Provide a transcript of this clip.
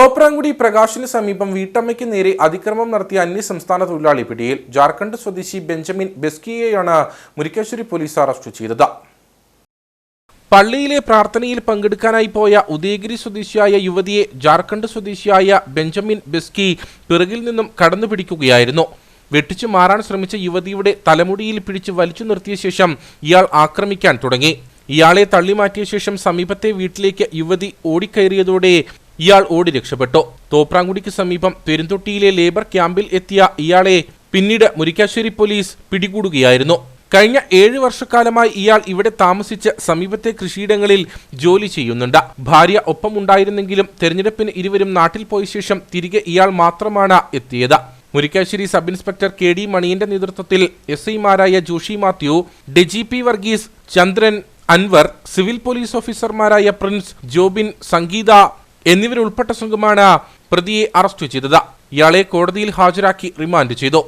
തോപ്രാങ്കുടി പ്രകാശിന് സമീപം വീട്ടമ്മയ്ക്ക് നേരെ അതിക്രമം നടത്തിയ അന്യസംസ്ഥാന തൊഴിലാളി പിടിയിൽ ജാർഖണ്ഡ് സ്വദേശി ബെഞ്ചമിൻ ബെസ്കിയെയാണ് മുരിക്കാശ്ശേരി പോലീസ് അറസ്റ്റ് ചെയ്തത്. പള്ളിയിലെ പ്രാർത്ഥനയിൽ പങ്കെടുക്കാനായി പോയ ഉദയഗിരി സ്വദേശിയായ യുവതിയെ ജാർഖണ്ഡ് സ്വദേശിയായ ബെഞ്ചമിൻ ബെസ്കി പിറകിൽ നിന്നും കടന്നു പിടിക്കുകയായിരുന്നു. വെട്ടിച്ചു മാറാൻ ശ്രമിച്ച യുവതിയുടെ തലമുടിയിൽ പിടിച്ച് വലിച്ചു നിർത്തിയ ശേഷം ഇയാൾ ആക്രമിക്കാൻ തുടങ്ങി. ഇയാളെ തള്ളിമാറ്റിയ ശേഷം സമീപത്തെ വീട്ടിലേക്ക് യുവതി ഓടിക്കയറിയതോടെ ഇയാൾ ഓടി രക്ഷപ്പെട്ടു. തോപ്രാങ്കുടിക്ക് സമീപം പെരുന്തൊട്ടിയിലെ ലേബർ ക്യാമ്പിൽ എത്തിയ ഇയാളെ പിന്നീട് മുരിക്കാശ്ശേരി പോലീസ് പിടികൂടുകയായിരുന്നു. കഴിഞ്ഞ ഏഴ് വർഷക്കാലമായി ഇയാൾ ഇവിടെ താമസിച്ച് സമീപത്തെ കൃഷിയിടങ്ങളിൽ ജോലി ചെയ്യുന്നുണ്ട്. ഭാര്യ ഒപ്പമുണ്ടായിരുന്നെങ്കിലും തെരഞ്ഞെടുപ്പിന് ഇരുവരും നാട്ടിൽ പോയ ശേഷം തിരികെ ഇയാൾ മാത്രമാണ് എത്തിയത്. Murikkassery sub inspector K D മണിയന്റെ നേതൃത്വത്തിൽ എസ് ഐമാരായ Joshi Mathew Deji P Varghese Chandran Anvar civil police ഓഫീസർമാരായ പ്രിൻസ് ജോബിൻ സംഗീത എന്നിവരുൾപ്പെട്ട സംഘമാണ് പ്രതിയെ അറസ്റ്റ് ചെയ്തത്. ഇയാളെ കോടതിയിൽ ഹാജരാക്കി റിമാൻഡ് ചെയ്തു.